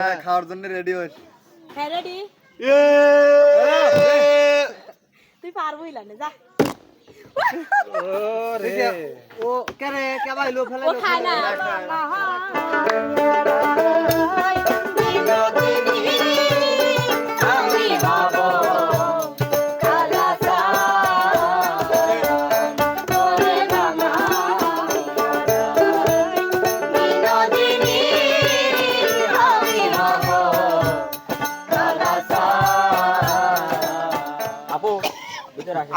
হ্যাঁ, খাওয়ার জন্য রেডি হইস হ্যাঁ রেডি তুই পারবই না যা। ও কেরে কে বাইলো ফেলে ও খায় না।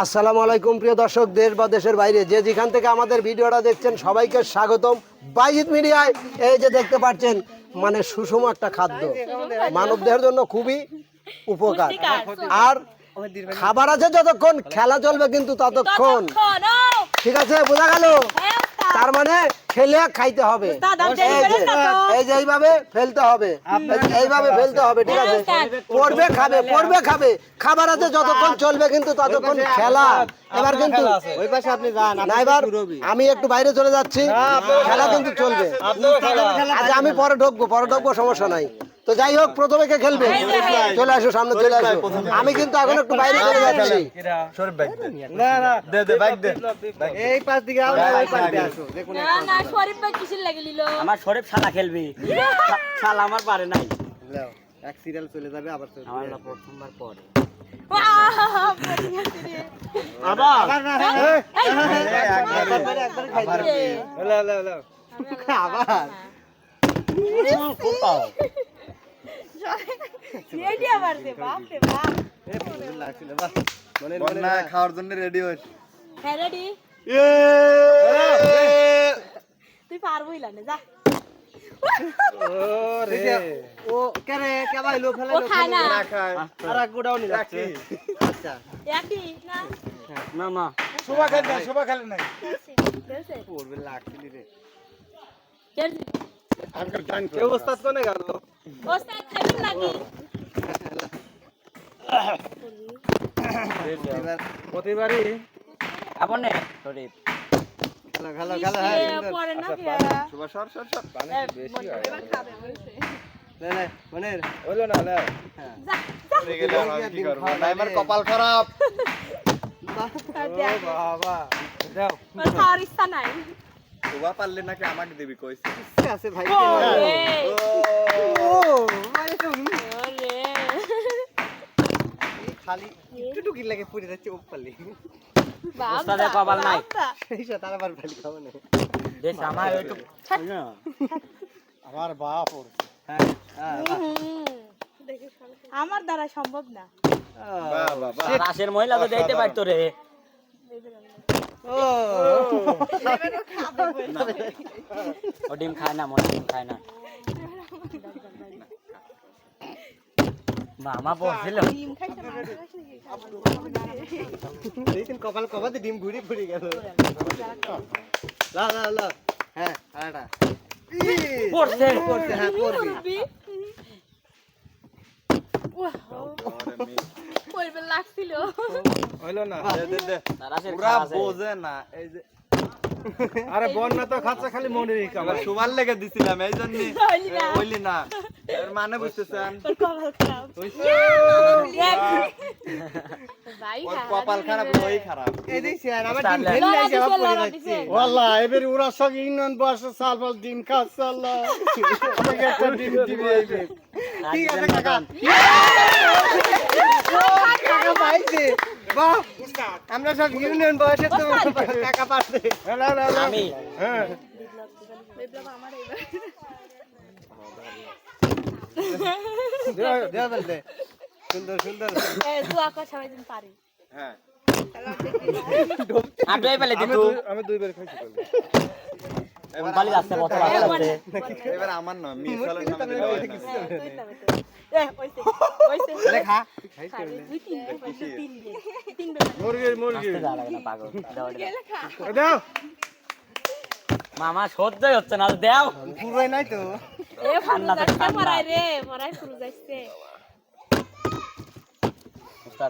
আসসালামু আলাইকুম প্রিয় দর্শক দেশ বা দেশের বাইরে। যে যেখান থেকে আমাদের ভিডিওটা দেখছেন সবাইকে স্বাগতম বাইজিত মিডিয়ায়। এই যে দেখতে পাচ্ছেন মানে সুষম একটা খাদ্য। মানব দেহের জন্য খুবই উপকার। আর খাবার আছে যতক্ষণ খেলা চলবে কিন্তু ততক্ষণ। ঠিক আছে বোঝা গেল? হ্যাঁ তার মানে খেলে খাইতে হবে। এই যে- না তো। এই যে এইভাবে ফেলতে হবে। এইভাবে ফেলতে হবে ঠিক আছে। হ্যাঁ, পড়বে খাবে পড়বে খাবে। খাবার আছে যতক্ষণ চলবে কিন্তু ততক্ষণ খেলা। এবার কিন্তু ওই পাশে আপনি যান না এবার আমি একটু বাইরে চলে যাচ্ছি। খেলা কিন্তু চলবে। আচ্ছা আমি পরে ঢুকবো পরে ঢুকবো সমস্যা নাই। তো যাই হোক প্রথমে কে খেলবে? চলে আসো সামনে চলে আসো। আমি কিন্তু এখন একটু বাইরে চলে যাচ্ছি। শরীফ বাইক দে। না না। দে দে বাইক দে। এই পাশ দিকে আও ওই পাশ দিয়ে আসো। দেখুন না না শরীফ ভাই কিসের লাগে নিল? আমার শরীফ শালা খেলবি। শালা আমার পারে নাই। এক সিরিয়াল চলে যাবে আবার চলে আমার প্রথমবার পরে। আবার মনে মনে খাওয়ার জন্য রেডি হ্যাঁ রেডি তুই পারবই না যা ও কেরে কে বাইলো ফেলে ও খায় না। খায়। আর এক গোডাউন যাচ্ছে আচ্ছা। একই না? না না। শোভা খেলে না শোভা খেলে না পড়বে লাগছিল রে। দেখছি কেউ ওস্তাদ কোনে গেল? ওস্তাদ খাইবেন লাগি প্রতিবারই। আপন শরীফ। কপাল খারাপ। বাবা। ইচ্ছা নাই। শোভা পারলে নাকি আমাকে দিবি কইছে। আছে ভাই ও। মানে তো খালি একটু টুকি লাগে পড়ে যাচ্ছে ও পারলে। ওস্তাদের কপাল নাই। আমার একটু আমার বাপ হ্যাঁ হ্যাঁ আমার দ্বারা সম্ভব না। রাশের মহিলা তো দেখতে পারতো রে। ও। ও ডিম খায় না মনে ডিম খায় না। মামা বলছিল। দেখুন কপাল কপাতে ডিম ঘুরে ঘুরে গেল। লা লা লা। হ্যাঁ আড়া পড়ছে হ্যাঁ করবি করবি লাগছিল। হইল না দে দে দে। রাশের পুরা বোঝে না এই যে আরে বন্যা তো খাচ্ছে খালি মনিরই কামাই সুবার লেগে দিছিলাম এই জন্য হইলি না। এর মানে বুঝতেছেন। কপাল খারাপ। ওই খারাপ এই আমার ফেললে লড়া এসে আবার দিছে, পড়ে যাচ্ছে। ওয়াল্লাহ এবার ওরা সব ইউনিয়ন বয়সে সাল ডিম খাচ্ছে আল্লাহ। আমাকে একটা ডিম দিবি এইবে ঠিক আছে কাকা। কাকা। পাইছে। বাহ আমরা সব ইউনিয়ন বয়সে তো টাকা পাচ্ছে। আমি। হ্যাঁ। দেওয়া সুন্দর সুন্দর। দোয়া কর সবাই যেন পারে। হ্যাঁ। পেলে দিতু আমি দুইবার খাইছি তাহলে। কোন পালি যাচ্ছে আসছে এবার আমার নয় মিস হলো না এ, ওইসে, ওইসে। লেখা। খাবে, দুই তিন ওইসে, তিন দিয়ে। তিন বেলা। মুরগির মুরগি। আসতে যা লাগে না পাগল। দাও মামা সহ্যই হচ্ছে না দেও। পুরোই নাই তো। এ, ফুরু যাচ্ছে রে, পড়ায় ফুরু যাচ্ছে।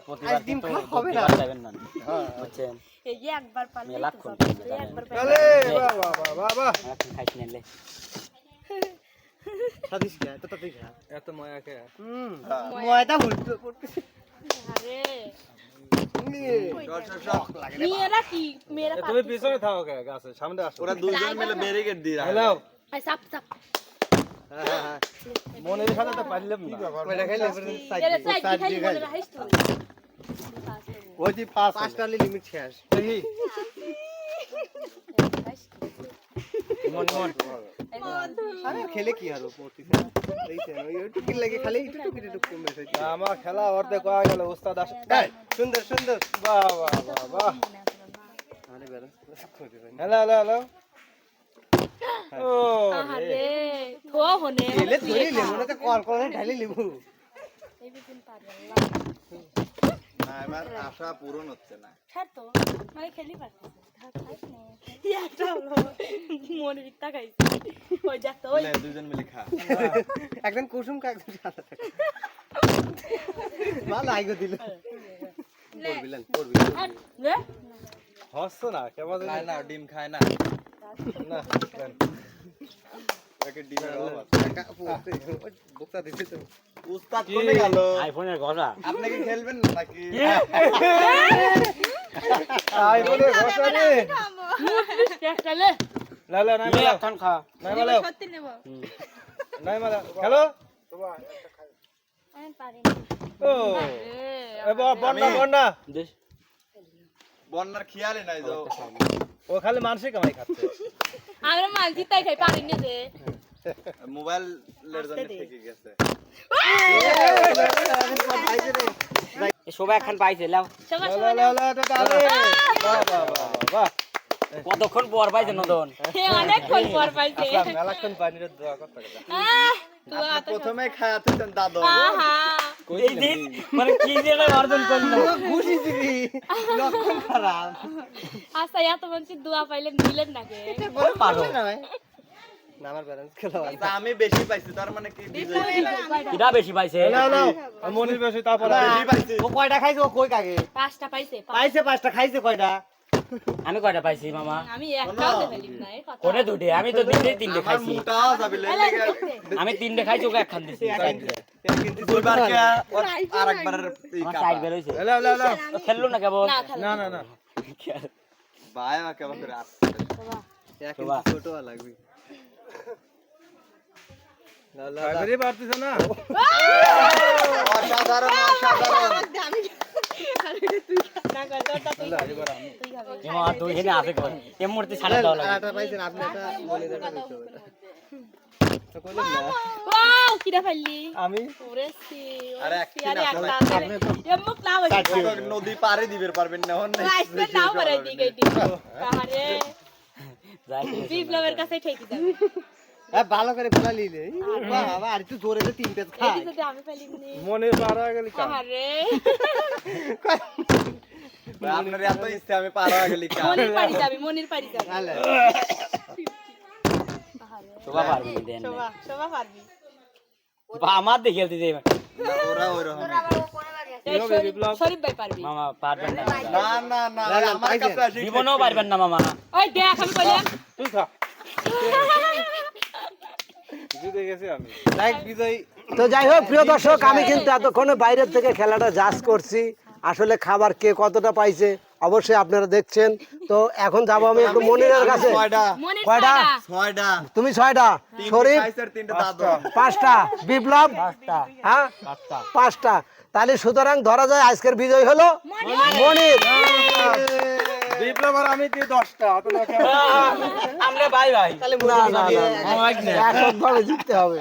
প্রতিবার কিন্তু হবে না। যাবেন না। বুঝছেন? এই একবার একবার সাদিস কে? তো তাতে খা। এত ময়া কে? হুম। পড়তেছে। আরে। তুমি পিছনে থাকো কে? গাছে সামনে আসো। ওরা দুজন মিলে ব্যারিকেড দিয়ে হ্যালো সাপ সাপ। মনের সাথে তো পারলাম না। কয়টা খাইলে সাইড দিয়ে মনে খাই রাখিস তো ওই যে ফার্স্ট পাঁচটা লিমিট শেষ। দেখি। মন মন। আরে খেলে কি আর পড়তেছে লাগে খালি মেসেজ আমার খেলা অর্ধেক হয়ে গেল ওস্তাদ সুন্দর সুন্দর। বাহ বাহ বাহ বাহ। আরে ব্যালেন্স হ্যালো হ্যালো হ্যালো। ও আরে থো হনে খেলে ধরে লেবু না তো কল করে ঢালি লেবু। এই বিপিন পারে না এবার আশা পূরণ হচ্ছে না। ছাড় তো মানে খেলি পারছিস একটা হলো বিত্তা খাইছি। ওই যা তো ওই। লে, দুজন মিলে খা। একদম কুসুম কা একদম সাদা থাকে। ভালো আইগো দিল। রে হস্ত না। কেমন? না ডিম খায় না। আইফোনের কথা আপনি কি খেলবেন না নাকি আই বলে রে। লা। লা নাই মালা এখন খা। নাই মালা সত্যি নেব। নাই মালা হ্যালো আমি পারি ও এ ব- বন্যা বন্যা। বন্যার খেয়ালে নাই তো। ও খালি মানসিক কামাই খাচ্ছে। আমরা মালজি তাই খাই পারি না যে। মোবাইলের জন্য থেকে গেছে। সবাই এখন পাইছে লাও। কতক্ষণ পর পাইছে নদন? হে অনেক ফল পর পাইছে মেলাক্ষণ পানির দোয়া করতে প্রথমে খায় আতেছেন দাদু এই দিন মানে কি দিয়ে অর্জন করল খুশি দিবি লক্ষণ খারাপ। আচ্ছা এত মানুষের দোয়া পাইলেন দিলেন নাকি পারো না ভাই আমার ব্যালেন্স খেলা আমি বেশি পাইছি তার মানে কি কিরা বেশি পাইছে? হ্যালো হ্যালো মনির বেশি তারপরে বেশি পাইছি। ও কয়টা খাইছে ও কই কাগে পাঁচটা পাইছে পাইছে পাঁচটা খাইছে কয়টা? আমি কয়টা পাইছি মামা? আমি একটাও তো না এই কথা। কোনে দুটে? আমি তো দিনে তিনটে খাইছি। আমি তিনটে খাইছি ওকে একখান দিছি। দুইবার কে এই কাটা সাইড বের হইছে খেললো না কেবল? না না না ভাই করে ছোট লাগবে। পারতেছ না। অসাধারণ অসাধারণ। আছে কোন এম মুহূর্তে ছাড়া দাও লাগে আটা পাইছেন আপনি এটা বলে দেবেন তো কইলেন না ওয়াও কিরা ফেললি আমি ওরে আরে ওরে সি একদিন আরে আসলে একটা আছে এমুক না হইছে নদী পারে দিবে পারবেন না হন রাইসটা নাও করে দিকে দি আরে যাই বিপ্লবের কাছে ঠেকি যাবে ভালো করে ফেলা লিলে বাবা আর একটু জোরে তো তিন পেজ আমি ফেলিনি মনির পার হয়ে গেলি আরে আপনার এত ইচ্ছা আমি পার হয়ে গেলি মনির পারি যাবি মনির পারি যাবি শোভা পারবি দেন শোভা শোভা পারবি। বা আমার দেখে খেলতে যাই ওরা ওইরকম এই শরীফ শরীফ ভাই পারবি। মামা পারবেন না। না না না ওই আমার কাছে আসি পারবেন না মামা। ওই দেখ আমি কইলাম। তুই খা। জিতে গেছি আমি। লাইক বিজয়। তো যাই হোক প্রিয় দর্শক আমি কিন্তু এতক্ষণে বাইরের থেকে খেলাটা জাজ করছি। আসলে খাবার কে কতটা পাইছে অবশ্যই আপনারা দেখছেন। তো এখন যাব আমি একটু মনিরের কাছে। ছয়টা কয়টা? ছয়টা ছয়টা তুমি ছয়টা শরীফ? পাঁচটা। বিপ্লব? হ্যাঁ? পাঁচটা। তাহলে সুতরাং ধরা যায় আজকের বিজয় হলো মনির। বিপ্লব আর আমি তুই দশটা। আমরা ভাই ভাই তাহলে এককভাবে জিততে হবে।